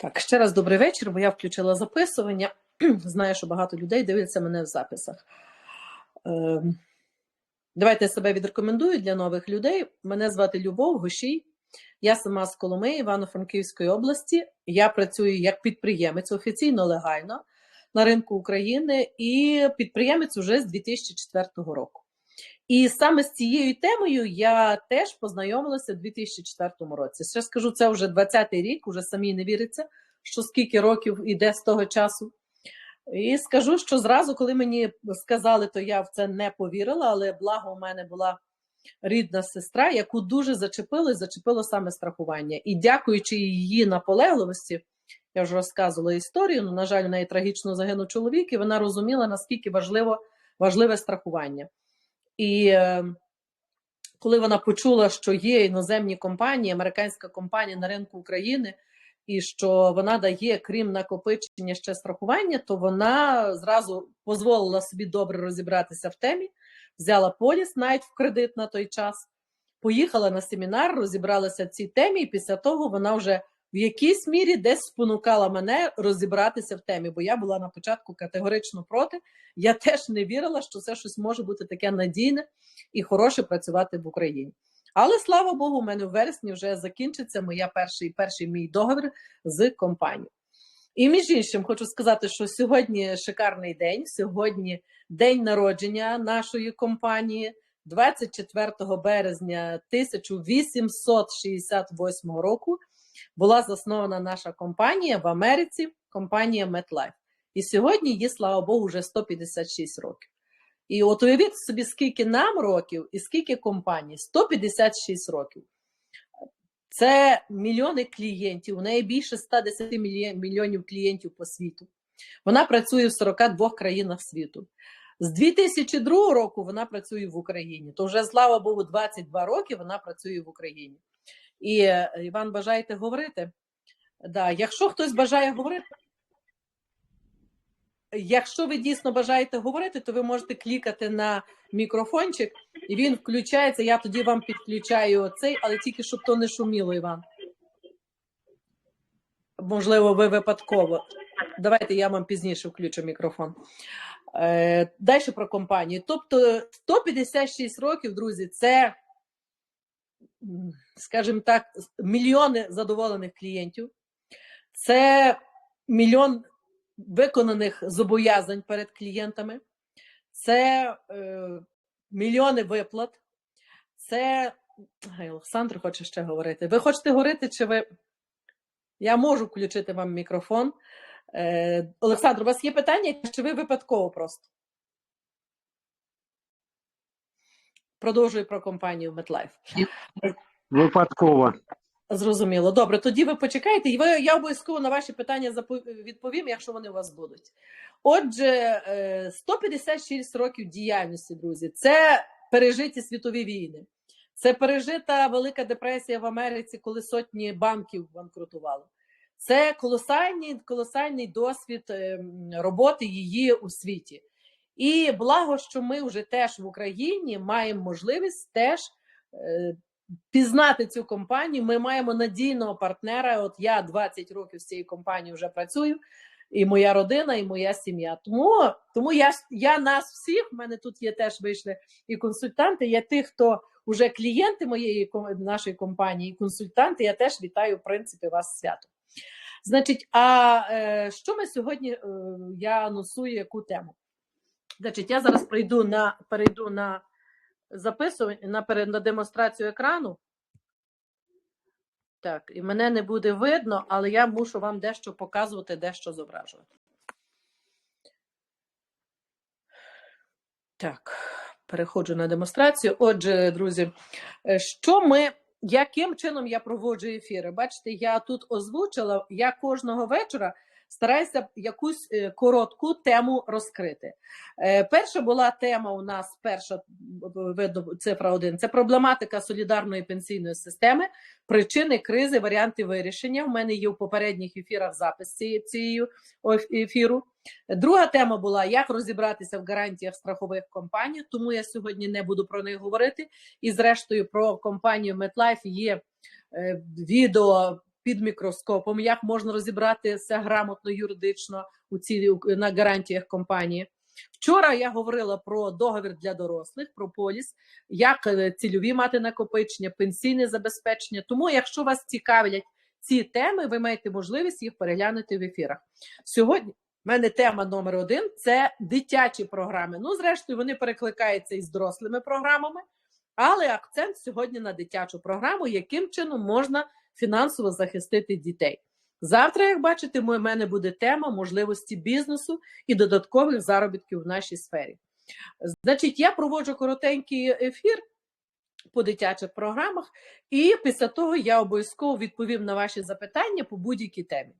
Так, ще раз добрий вечір, бо я включила записування. Знаю, що багато людей дивляться мене в записах. Ем, Давайте я себе відрекомендую для нових людей. Мене звати Любов Гошій. Я сама з Коломи Івано-Франківської області. Я працюю як підприємець офіційно легально на ринку України і підприємець уже з 2004 року. І саме з цією темою я теж познайомилася в 2004 році. Ще скажу, це вже 20-й рік, уже самі не віриться, що скільки років іде з того часу. І скажу, що зразу, коли мені сказали, то я в це не повірила, але благо у мене була рідна сестра, яку дуже зачепило і зачепило саме страхування. І дякуючи її наполегливості, я вже розказувала історію, ну, на жаль, у неї трагічно загинув чоловік, і вона розуміла, наскільки важливо, важливе страхування. І е, коли вона почула, що є іноземні компанії, американська компанія на ринку України, і що вона дає, крім накопичення ще страхування, то вона зразу дозволила собі добре розібратися в темі, взяла поліс навіть в кредит на той час, поїхала на семінар, розібралася в цій темі, і після того вона вже в якійсь мірі десь спонукала мене розібратися в темі, бо я була на початку категорично проти. Я теж не вірила, що це щось може бути таке надійне і хороше працювати в Україні. Але слава Богу, у мене в вересні вже закінчиться моя перший перший мій договір з компанією. І між іншим, хочу сказати, що сьогодні шикарний день. Сьогодні день народження нашої компанії, 24 березня 1868 року. Була заснована наша компанія в Америці, компанія MetLife. І сьогодні їй, слава Богу, вже 156 років. І от уявіть собі, скільки нам років і скільки компаній 156 років. Це мільйони клієнтів. У неї більше 110 мільйонів клієнтів по світу. Вона працює в 42 країнах світу. З 2002 року вона працює в Україні. То вже, слава Богу, 22 роки вона працює в Україні. І Іван, бажаєте говорити? Да, Якщо хтось бажає говорити. Якщо ви дійсно бажаєте говорити, то ви можете клікати на мікрофончик, і він включається. Я тоді вам підключаю цей, але тільки щоб то не шуміло, Іван. Можливо, ви випадково. Давайте я вам пізніше включу мікрофон. Е, Далі про компанію. Тобто 156 років, друзі, це, скажімо так, мільйони задоволених клієнтів, це мільйон виконаних зобов'язань перед клієнтами, це е, мільйони виплат, це. Олександр хоче ще говорити. Ви хочете говорити, чи ви. Я можу включити вам мікрофон. Е, Олександр, у вас є питання, чи ви випадково просто? Продовжую про компанію MetLife. Випадково. Зрозуміло. Добре, тоді ви почекайте, і ви, я обов'язково на ваші питання відповім, якщо вони у вас будуть. Отже, 156 років діяльності, друзі, це пережиті світові війни. Це пережита Велика депресія в Америці, коли сотні банків банкрутували. Це колосальний, колосальний досвід роботи її у світі. І благо, що ми вже теж в Україні маємо можливість теж пізнати цю компанію. Ми маємо надійного партнера. От я 20 років з цією компанією вже працюю, і моя родина, і моя сім'я. Тому тому я я нас всіх, в мене тут є теж вийшли і консультанти. Я тих, хто вже клієнти моєї нашої компанії, і консультанти. Я теж вітаю в принципі вас свято. Значить, а е, що ми сьогодні? Е, я анонсую яку тему? Значить, я зараз прийду на перейду на записування на, на демонстрацію екрану. Так, і мене не буде видно, але я мушу вам дещо показувати, дещо зображувати. Так, переходжу на демонстрацію. Отже, друзі, е, що ми, яким чином я проводжу ефіри? Бачите, я тут озвучила, я кожного вечора стараюся якусь е, коротку тему розкрити. Е, перша була тема у нас, перша видно, цифра 1 це проблематика солідарної пенсійної системи, причини кризи, варіанти вирішення. У мене є в попередніх ефірах запис цієї ефіру. Друга тема була як розібратися в гарантіях страхових компаній, тому я сьогодні не буду про них говорити. І, зрештою, про компанію MetLife є е, відео під мікроскопом, як можна розібратися грамотно юридично у ці на гарантіях компанії. Вчора я говорила про договір для дорослих, про поліс, як е, цільові мати накопичення, пенсійне забезпечення. Тому, якщо вас цікавлять ці теми, ви маєте можливість їх переглянути в ефірах. Сьогодні в мене тема номер один це дитячі програми. Ну, зрештою, вони перекликаються із дорослими програмами, але акцент сьогодні на дитячу програму, яким чином можна фінансово захистити дітей. Завтра, як бачите, у мене буде тема можливості бізнесу і додаткових заробітків в нашій сфері. Значить, я проводжу коротенький ефір по дитячих програмах, і після того я обов'язково відповім на ваші запитання по будь-якій темі.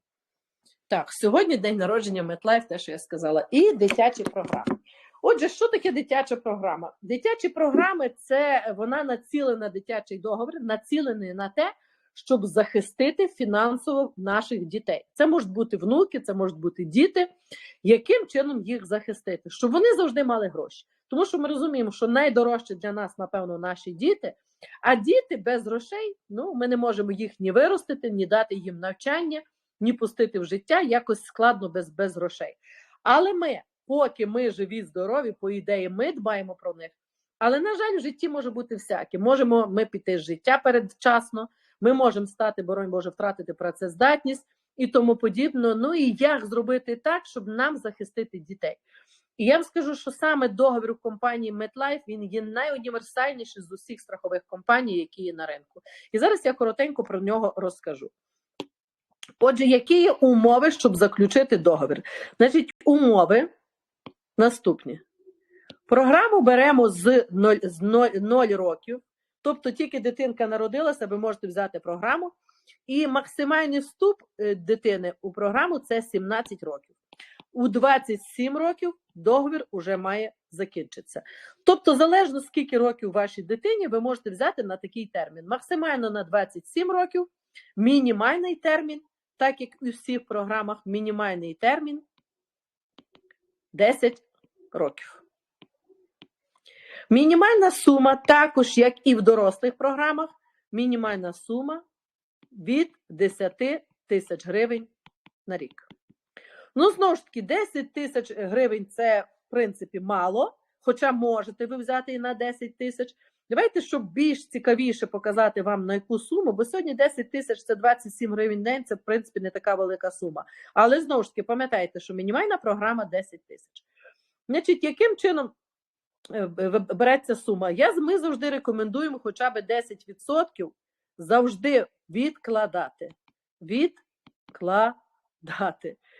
Так, сьогодні день народження MetLife, те, що я сказала, і дитячі програми. Отже, що таке дитяча програма? Дитячі програми це вона націлена дитячий договір, націлений на те, щоб захистити фінансово наших дітей. Це можуть бути внуки, це можуть бути діти. Яким чином їх захистити? Щоб вони завжди мали гроші. Тому що ми розуміємо, що найдорожче для нас, напевно, наші діти. А діти без грошей, ну ми не можемо їх ні виростити, ні дати їм навчання, ні пустити в життя. Якось складно без, без грошей. Але ми, поки ми живі, здорові, по ідеї, ми дбаємо про них. Але, на жаль, в житті може бути всяке. Можемо ми піти з життя передчасно, ми можемо стати, боронь Боже, втратити працездатність і тому подібно. Ну і як зробити так, щоб нам захистити дітей? І я вам скажу, що саме договір компанії MetLife він є найуніверсальніший з усіх страхових компаній, які є на ринку. І зараз я коротенько про нього розкажу. Отже, які є умови, щоб заключити договір? Значить, умови наступні. Програму беремо з 0, з 0, 0 років, тобто тільки дитинка народилася, ви можете взяти програму, і максимальний вступ е, дитини у програму це 17 років. У 27 років договір уже має закінчитися. Тобто, залежно скільки років вашій дитині, ви можете взяти на такий термін. Максимально на 27 років, мінімальний термін, так як у всіх програмах, мінімальний термін 10 років. Мінімальна сума, також як і в дорослих програмах, мінімальна сума від 10 тисяч гривень на рік. Ну, знову ж таки, 10 тисяч гривень це, в принципі, мало, хоча можете ви взяти і на 10 тисяч. Давайте, щоб більш цікавіше показати вам на яку суму, бо сьогодні 10 тисяч це 27 гривень в день, це в принципі не така велика сума. Але знову ж таки, пам'ятайте, що мінімальна програма 10 тисяч. Значить, яким чином береться сума? Я, Ми завжди рекомендуємо хоча б 10% завжди відкладати. Відкладати.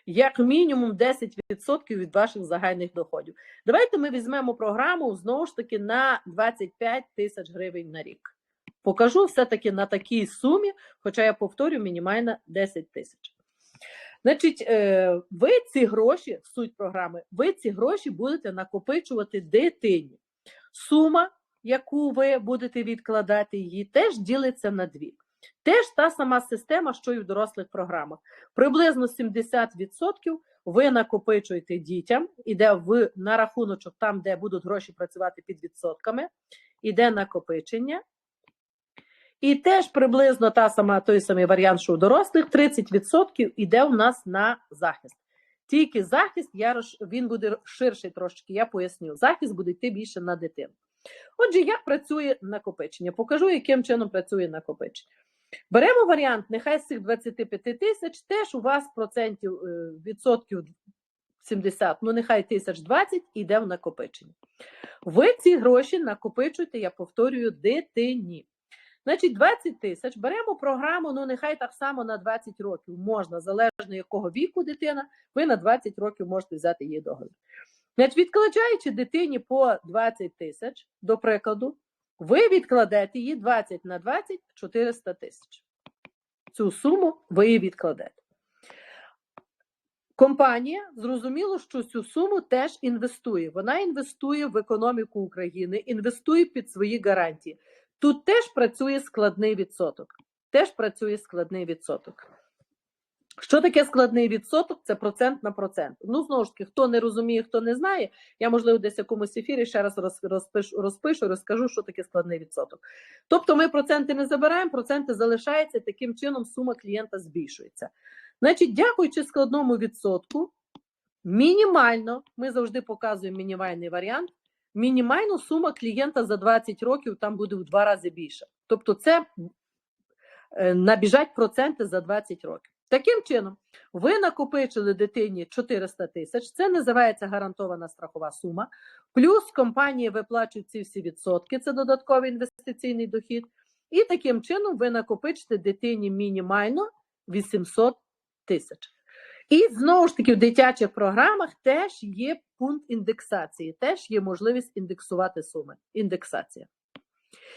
Як мінімум 10% від ваших загальних доходів. Давайте ми візьмемо програму знову ж таки на 25 тисяч гривень на рік. Покажу все-таки на такій сумі, хоча я повторю, мінімальна 10 тисяч. Значить, е, ви ці гроші, суть програми, ви ці гроші будете накопичувати дитині. Сума, яку ви будете відкладати її, теж ділиться на дві. Теж та сама система, що і в дорослих програмах. Приблизно 70% ви накопичуєте дітям, іде в на рахуночок, там, де будуть гроші працювати під відсотками, іде накопичення. І теж приблизно та сама, той самий варіант, що у дорослих, 30% іде у нас на захист. Тільки захист, я, він буде ширший трошки, я поясню. Захист буде йти більше на дитину. Отже, як працює накопичення? Покажу, яким чином працює накопичення. Беремо варіант, нехай з цих 25 тисяч теж у вас процентів е, відсотків 70, ну нехай тисяч 20 йде в накопичення. Ви ці гроші накопичуєте, я повторюю, дитині. Значить, 20 тисяч беремо програму, ну нехай так само на 20 років можна, залежно якого віку дитина, ви на 20 років можете взяти її договір. Значить, відкладаючи дитині по 20 тисяч, до прикладу, ви відкладете її 20 на 20 400 тисяч. Цю суму ви її відкладете. Компанія зрозуміло, що цю суму теж інвестує. Вона інвестує в економіку України, інвестує під свої гарантії. Тут теж працює складний відсоток. Теж працює складний відсоток. Що таке складний відсоток? Це процент на процент. Ну, знову ж таки, хто не розуміє, хто не знає, я, можливо, десь в якомусь ефірі ще раз розпишу, розпишу, розкажу, що таке складний відсоток. Тобто ми проценти не забираємо, проценти залишаються, таким чином сума клієнта збільшується. Значить, дякуючи складному відсотку, мінімально, ми завжди показуємо мінімальний варіант, мінімально сума клієнта за 20 років там буде в два рази більше. Тобто, це е, набіжать проценти за 20 років. Таким чином, ви накопичили дитині 400 тисяч, це називається гарантована страхова сума. Плюс компанії виплачують ці всі відсотки, це додатковий інвестиційний дохід. І таким чином ви накопичите дитині мінімально 800 тисяч. І знову ж таки в дитячих програмах теж є пункт індексації, теж є можливість індексувати суми. Індексація.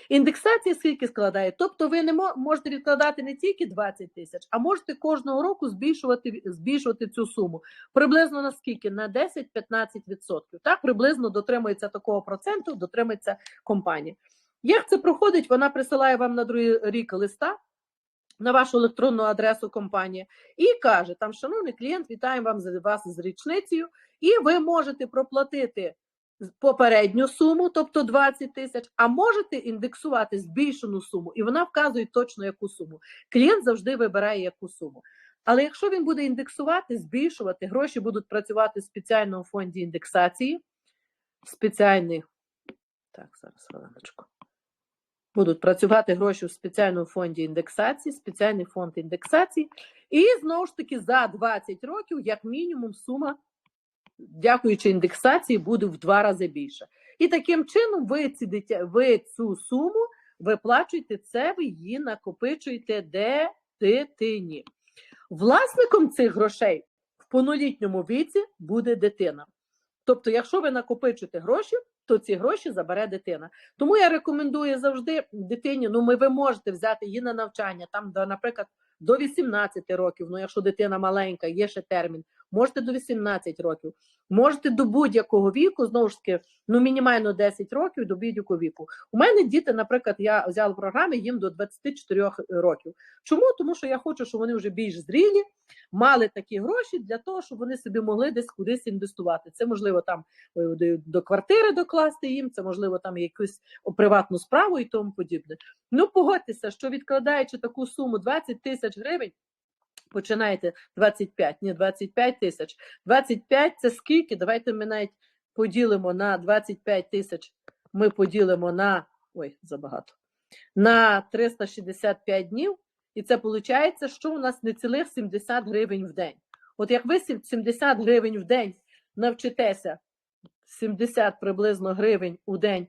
Індексація скільки складає? Тобто ви не мо- можете відкладати не тільки 20 тисяч, а можете кожного року збільшувати, збільшувати цю суму. Приблизно на скільки? На 10-15%. Так, приблизно дотримується такого проценту, дотримується компанія. Як це проходить? Вона присилає вам на другий рік листа на вашу електронну адресу компанії і каже: там, шановний клієнт, вітаємо вам з вас з річницею, і ви можете проплатити попередню суму, тобто 20 тисяч, а можете індексувати збільшену суму, і вона вказує точно яку суму. Клієнт завжди вибирає яку суму. Але якщо він буде індексувати, збільшувати, гроші будуть працювати в спеціальному фонді індексації, спеціальний. Так, зараз хвилиночку. Будуть працювати гроші в спеціальному фонді індексації, спеціальний фонд індексації, і знову ж таки за 20 років, як мінімум, сума, дякуючи індексації, буде в два рази більше. І таким чином ви, ці дитя, ви цю суму виплачуєте це, ви її накопичуєте дитині. Власником цих грошей в повнолітньому віці буде дитина. Тобто, якщо ви накопичуєте гроші, то ці гроші забере дитина. Тому я рекомендую завжди дитині, ну ми ви можете взяти її на навчання, там, наприклад, до 18 років, ну якщо дитина маленька, є ще термін, можете до 18 років, можете до будь-якого віку, знову ж таки, ну мінімально 10 років до будь-якого віку. У мене діти, наприклад, я взяла програми їм до 24 років. Чому? Тому що я хочу, щоб вони вже більш зрілі, мали такі гроші для того, щоб вони собі могли десь кудись інвестувати. Це можливо там е, до квартири докласти їм, це можливо там якусь приватну справу і тому подібне. Ну погодьтеся, що відкладаючи таку суму 20 тисяч гривень. Починаєте 25, ні, 25 тисяч. 25 це скільки? Давайте ми навіть поділимо на 25 тисяч. Ми поділимо на ой, забагато. На 365 днів, і це виходить, що у нас не цілих 70 гривень в день. От як ви 70 гривень в день навчитеся 70 приблизно гривень у день.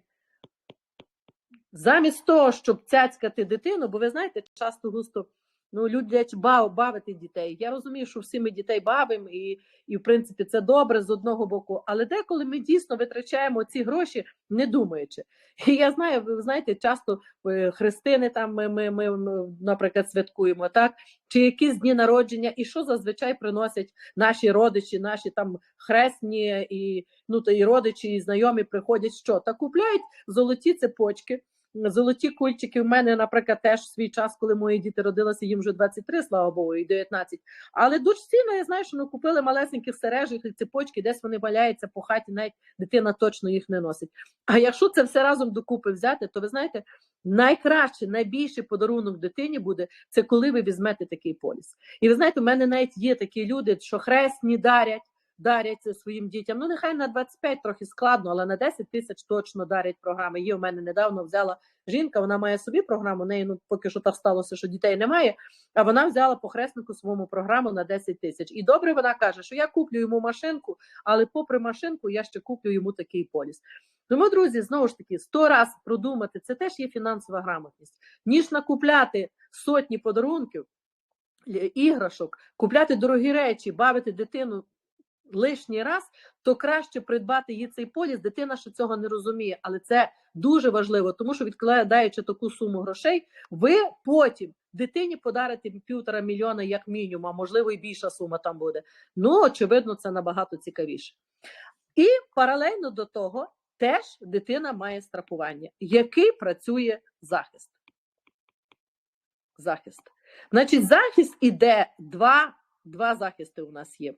Замість того, щоб цяцькати дитину, бо ви знаєте, часто густо ну, люблять бав, бавити дітей. Я розумію, що всі ми дітей бавимо, і, і в принципі це добре з одного боку, але деколи ми дійсно витрачаємо ці гроші, не думаючи. І я знаю, ви знаєте, часто е, хрестини там ми, ми, ми, наприклад, святкуємо, так? Чи якісь дні народження, і що зазвичай приносять наші родичі, наші там хресні і ну то і родичі, і знайомі приходять що? Та купляють золоті цепочки. Золоті кульчики в мене, наприклад, теж в свій час, коли мої діти родилися, їм вже 23, слава Богу, і 19. Але дочці, ну, я знаю, що ну, купили малесеньких сережок і цепочки, десь вони валяються по хаті, навіть дитина точно їх не носить. А якщо це все разом докупи взяти, то ви знаєте, найкраще, найбільший подарунок дитині буде це коли ви візьмете такий поліс. І ви знаєте, у мене навіть є такі люди, що хресні дарять. Дарять своїм дітям. Ну, нехай на 25 трохи складно, але на 10 тисяч точно дарять програми. Є у мене недавно взяла жінка, вона має собі програму, неї ну, поки що так сталося, що дітей немає. А вона взяла по хреснику своєму програму на 10 тисяч. І добре вона каже, що я куплю йому машинку, але попри машинку я ще куплю йому такий поліс. Тому, друзі, знову ж таки, сто раз продумати, це теж є фінансова грамотність, ніж накупляти сотні подарунків, е, іграшок, купляти дорогі речі, бавити дитину лишній раз, то краще придбати їй цей поліс. Дитина ще цього не розуміє, але це дуже важливо, тому що відкладаючи таку суму грошей, ви потім дитині подарите півтора мільйона як мінімум, а можливо і більша сума там буде. Ну, очевидно, це набагато цікавіше. І паралельно до того теж дитина має страхування, який працює захист. Захист. Значить, захист іде два два захисти у нас є.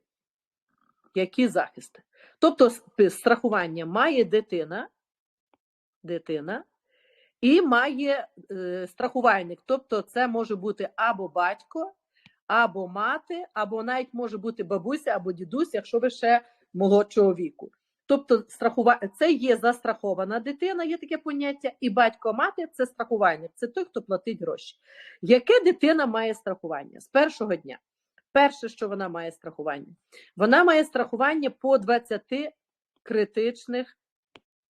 Які захисти? Тобто страхування має дитина, дитина і має е, страхувальник. Тобто, це може бути або батько, або мати, або навіть може бути бабуся або дідусь, якщо ви ще молодшого віку. Тобто, страхува... це є застрахована дитина, є таке поняття, і батько-мати це страхувальник, це той, хто платить гроші. Яке дитина має страхування з першого дня? Перше, що вона має страхування, вона має страхування по 20 критичних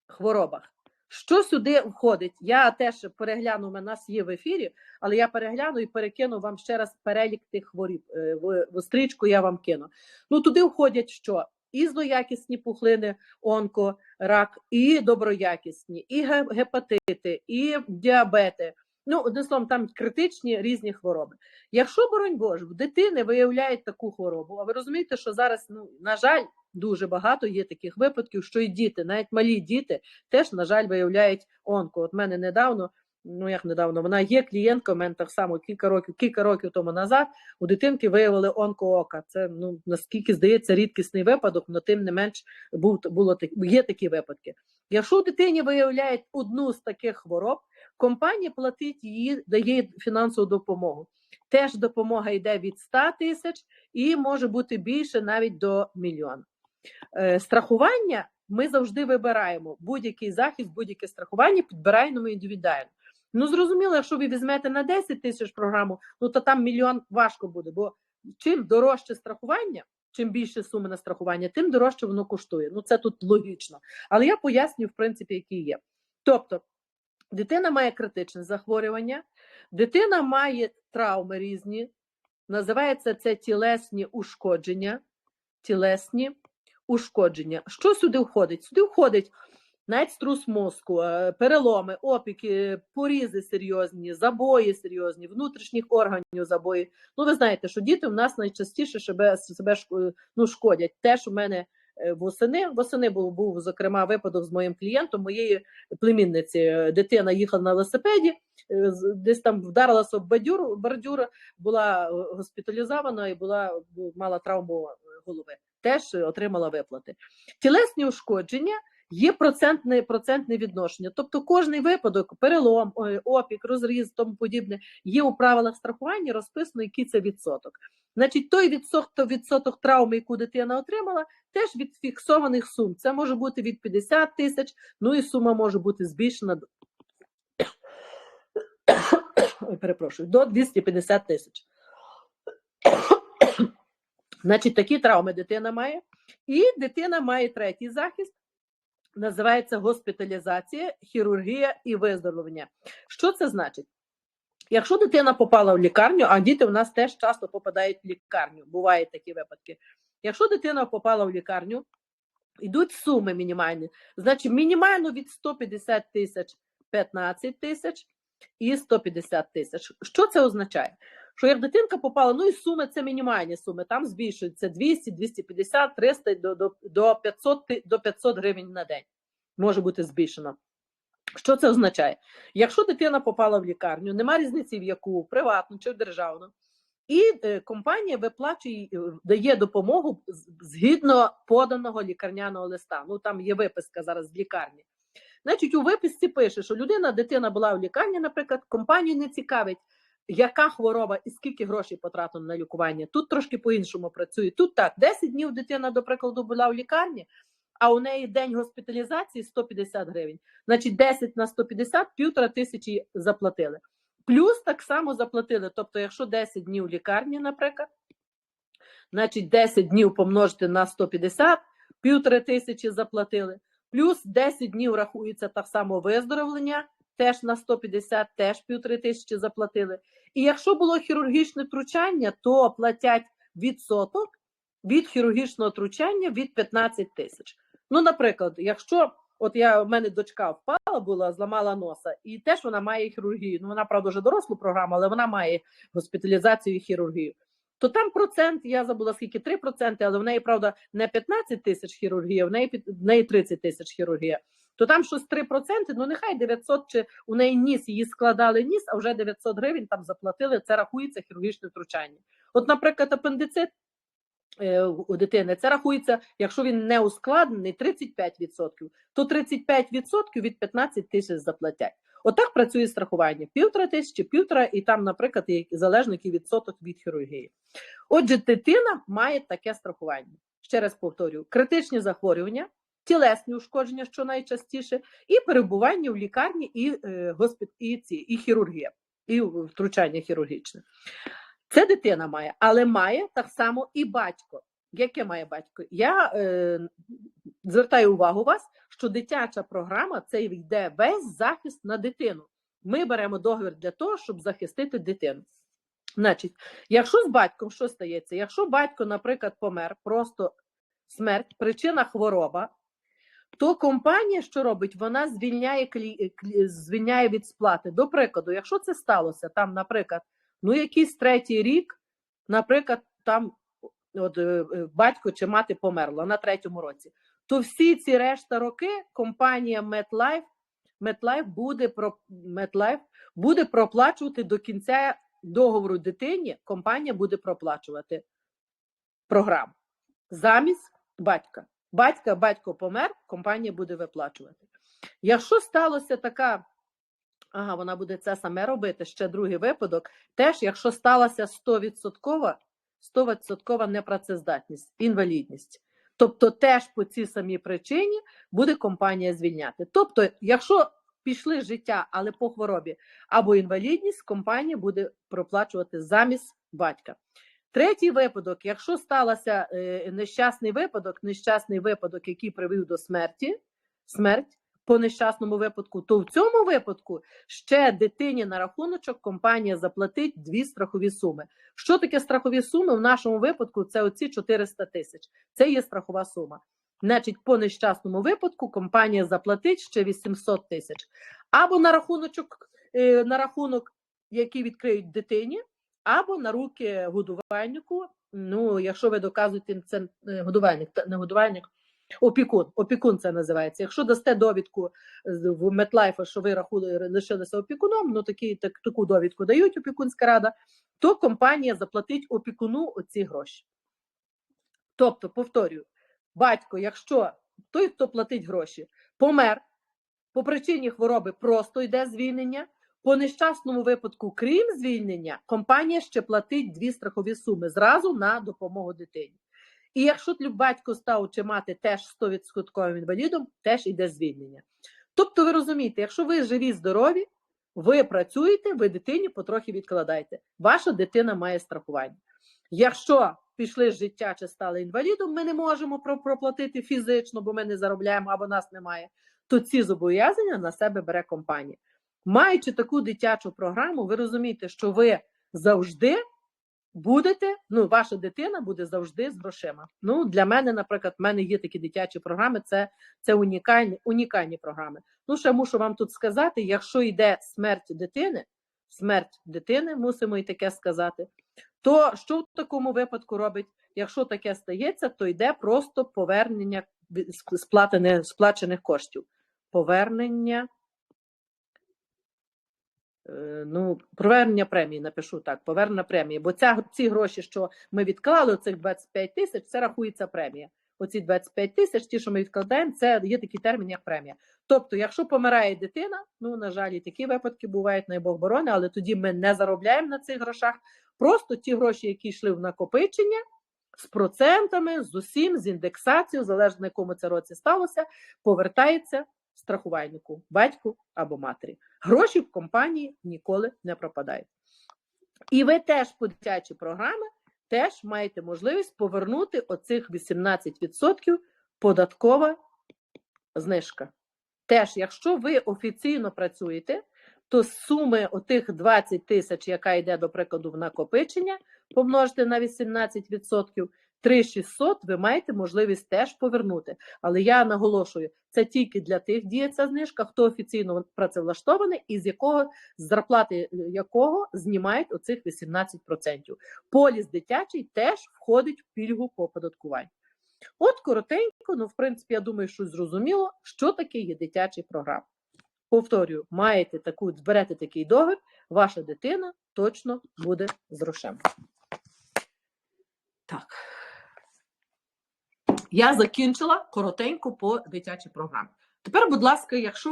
хворобах. Що сюди входить? Я теж перегляну, у нас є в ефірі, але я перегляну і перекину вам ще раз перелік тих хворіб. Е, В, стрічку я вам кину. Ну туди входять що? І злоякісні пухлини, онко, рак, і доброякісні, і гепатити, і діабети. Ну, одним словом, там критичні різні хвороби. Якщо, боронь Боже, в дитини виявляють таку хворобу, а ви розумієте, що зараз, ну, на жаль, дуже багато є таких випадків, що і діти, навіть малі діти, теж, на жаль, виявляють онко. От мене недавно, ну як недавно, вона є клієнтка, у мене так само кілька років, кілька років тому назад у дитинки виявили онко-ока. Це ну наскільки здається рідкісний випадок, але тим не менш був було є такі випадки. Якщо у дитині виявляють одну з таких хвороб, компанія платить її, дає фінансову допомогу. Теж допомога йде від 100 тисяч і може бути більше навіть до мільйона. Е, страхування ми завжди вибираємо будь-який захист, будь-яке страхування підбираємо індивідуально. Ну, зрозуміло, якщо ви візьмете на 10 тисяч програму, ну то там мільйон важко буде, бо чим дорожче страхування, чим більше суми на страхування, тим дорожче воно коштує. Ну це тут логічно. Але я пояснюю, в принципі, які є. Тобто, дитина має критичне захворювання, дитина має травми різні, називається це тілесні ушкодження. Тілесні ушкодження. Що сюди входить? Сюди входить навіть струс мозку, е, переломи, опіки, порізи серйозні, забої серйозні, внутрішніх органів забої. Ну, ви знаєте, що діти в нас найчастіше себе, себе ну, шкодять. Теж у мене восени, восени був, був зокрема випадок з моїм клієнтом, моєї племінниці. Е, Дитина їхала на велосипеді, е, десь там вдарилася об бадюр, бордюр, була е, госпіталізована і була мала травму е, голови. Теж е, отримала виплати. Тілесні ушкодження є процентне, процентне відношення. Тобто кожний випадок, перелом, опік, розріз, тому подібне, є у правилах страхування розписано, який це відсоток. Значить, той відсоток, відсоток травми, яку дитина отримала, теж від фіксованих сум. Це може бути від 50 тисяч, ну і сума може бути збільшена до перепрошую, до 250 тисяч. Значить, такі травми дитина має. І дитина має третій захист, називається госпіталізація, хірургія і виздоровлення. Що це значить? Якщо дитина попала в лікарню, а діти в нас теж часто попадають в лікарню, бувають такі випадки. Якщо дитина попала в лікарню, йдуть суми мінімальні, значить мінімально від 150 тисяч 15 тисяч і 150 тисяч. Що це означає? Що як дитинка попала, ну і суми це мінімальні суми, там збільшуються 200, 250, 300 до, до, до, 500, до 500 гривень на день. Може бути збільшено. Що це означає? Якщо дитина попала в лікарню, нема різниці в яку, приватну чи в державну, і е, компанія виплачує, е, дає допомогу згідно поданого лікарняного листа. Ну там є виписка зараз з лікарні. Значить, у виписці пише, що людина, дитина була в лікарні, наприклад, компанію не цікавить, яка хвороба і скільки грошей потратено на лікування. Тут трошки по-іншому працює. Тут так, 10 днів дитина, до прикладу, була в лікарні, а у неї день госпіталізації 150 гривень. Значить, 10 на 150 півтора тисячі заплатили. Плюс так само заплатили. Тобто, якщо 10 днів лікарні, наприклад, значить 10 днів помножити на 150, півтори тисячі заплатили. Плюс 10 днів рахується так само виздоровлення, теж на 150, теж півтори тисячі заплатили. І якщо було хірургічне втручання, то платять відсоток від хірургічного втручання від 15 тисяч. Ну, наприклад, якщо от я в мене дочка впала, була, зламала носа, і теж вона має хірургію. Ну, вона, правда, вже дорослу програму, але вона має госпіталізацію і хірургію. То там процент, я забула скільки 3%, але в неї, правда, не 15 тисяч хірургія, в неї в неї 30 тисяч хірургія. То там щось 3%, ну нехай 900 чи у неї ніс, її складали ніс, а вже 900 гривень там заплатили. Це рахується хірургічне втручання. От, наприклад, апендицит у дитини. Це рахується, якщо він не ускладнений, 35%, то 35% від 15 тисяч заплатять. Отак працює страхування. Півтора тисячі, півтора, і там, наприклад, який відсоток від хірургії. Отже, дитина має таке страхування. Ще раз повторюю: критичні захворювання, тілесні ушкодження, що найчастіше, і перебування в лікарні, і, е, і, ці, і хірургія, і втручання хірургічне. Це дитина має, але має так само і батько. Яке має батько? Я е, звертаю увагу вас, що дитяча програма це йде весь захист на дитину. Ми беремо договір для того, щоб захистити дитину. Значить, якщо з батьком що стається? Якщо батько, наприклад, помер, просто смерть, причина хвороба, то компанія, що робить, вона звільняє звільняє від сплати. До прикладу, якщо це сталося, там, наприклад, ну якийсь третій рік, наприклад, там от, е, е, батько чи мати померла на третьому році, то всі ці решта роки компанія MetLife, MetLife буде MetLife буде проплачувати до кінця договору дитині. Компанія буде проплачувати програму замість батька. Батька, батько помер, компанія буде виплачувати. Якщо сталося така, ага, вона буде це саме робити, ще другий випадок, теж, якщо сталася 100%, 100% непрацездатність, інвалідність. Тобто теж по цій самій причині буде компанія звільняти. Тобто, якщо пішли життя, але по хворобі або інвалідність, компанія буде проплачувати замість батька. Третій випадок, якщо стався е, нещасний випадок, нещасний випадок, який привів до смерті, смерть по нещасному випадку, то в цьому випадку ще дитині на рахуночок компанія заплатить дві страхові суми. Що таке страхові суми? В нашому випадку це оці 400 тисяч. Це є страхова сума. Значить, по нещасному випадку компанія заплатить ще 800 тисяч. Або на рахуночок, е, на рахунок, який відкриють дитині, або на руки годувальнику. Ну, якщо ви доказуєте, це е, годувальник, не годувальник, опікун. Опікун це називається. Якщо дасте довідку в Метлайфа, що ви лишилися опікуном, ну такі, так, таку довідку дають опікунська рада, то компанія заплатить опікуну оці гроші. Тобто, повторюю, батько, якщо той, хто платить гроші, помер по причині хвороби, просто йде звільнення. По нещасному випадку, крім звільнення, компанія ще платить дві страхові суми зразу на допомогу дитині. І якщо батько став чи мати теж 100% інвалідом, теж йде звільнення. Тобто, ви розумієте, якщо ви живі, здорові, ви працюєте, ви дитині потрохи відкладаєте. Ваша дитина має страхування. Якщо пішли з життя чи стали інвалідом, ми не можемо проплатити фізично, бо ми не заробляємо або нас немає, то ці зобов'язання на себе бере компанія. Маючи таку дитячу програму, ви розумієте, що ви завжди будете, ну, ваша дитина буде завжди з грошима. Ну, для мене, наприклад, в мене є такі дитячі програми, це, це унікальні, унікальні програми. Ну, ще мушу вам тут сказати: якщо йде смерть дитини, смерть дитини, мусимо і таке сказати, то що в такому випадку робить? Якщо таке стається, то йде просто повернення сплатене- сплачених коштів. Повернення. Е, Ну, повернення премії, напишу так, повернення премії. Бо ця, ці гроші, що ми відклали, цих 25 тисяч, це рахується премія. Оці 25 тисяч, ті, що ми відкладаємо, це є такий термін, як премія. Тобто, якщо помирає дитина, ну на жаль, і такі випадки бувають, най Бог борони, але тоді ми не заробляємо на цих грошах. Просто ті гроші, які йшли в накопичення з процентами, з усім, з індексацією, залежно на якому це році сталося, повертається страхувальнику, батьку або матері. Гроші в компанії ніколи не пропадають. І ви теж по дитячі програми теж маєте можливість повернути оцих 18% податкова знижка. Теж, якщо ви офіційно працюєте, то з суми отих 20 тисяч, яка йде, до прикладу, в накопичення, помножити на 18%, 3600 ви маєте можливість теж повернути. Але я наголошую, це тільки для тих діє знижка, хто офіційно працевлаштований і з якого зарплати якого знімають оцих 18%. Поліс дитячий теж входить в пільгу по оподаткуванню. От коротенько, ну в принципі, я думаю, що зрозуміло, що таке є дитячий програм. Повторюю, маєте таку, зберете такий договір, ваша дитина точно буде з грошима. Так. Я закінчила коротенько по дитячій програмі. Тепер, будь ласка, якщо